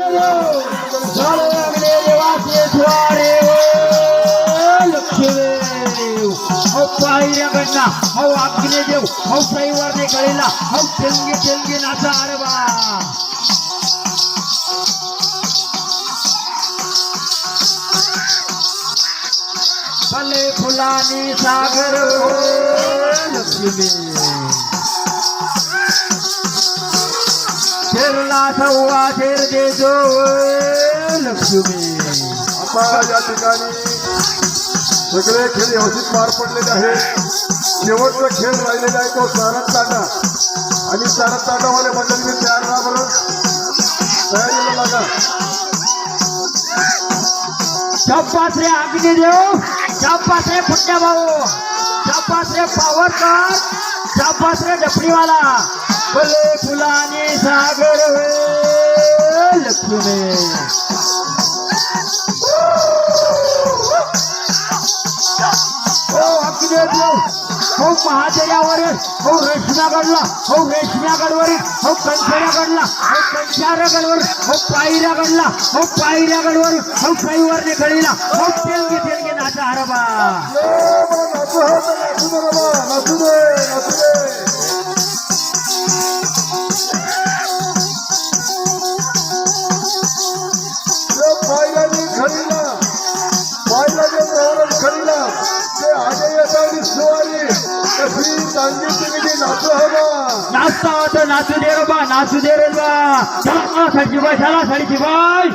झाले हो पायऱ्याकडनं हो हो साईवरने कळेला हो तेलगे तेलगे नाचा भले फुलानी सागर लक्ष्मी देजो लक्ष्मी आता या ठिकाणी सगळे खेळ व्यवस्थित पार पडलेले आहेत शेवटचा खेळ राहिलेला आहे तो सारद ताटा आणि सारद ताटावाले मंडळी मी तयार राहा बरं तयारीला लागा शाबास रे अग्निदेव शाबास रे फुट्या भाऊ शाबास रे पावरकर शाबास रे डपडीवाला भले फुलाने सागर वे हो महादेवावर हो रेशम्यागडला हो रेशम्यागडवर हो कंठऱ्यागडला हो कंठारगडवर हो पायऱ्यागडला हो पायऱ्यागडवर हो साईवर निघळीला हो तेलगे तेलगे नाचा हरबा ಶ್ರೀ ಸಂಗೀತನಿಗೆ ನಾಚೋಬಾ નાસ્તા તો નાસુ દેરો બા નાસુ દેરો બા. ચલા સડજી ભાઈ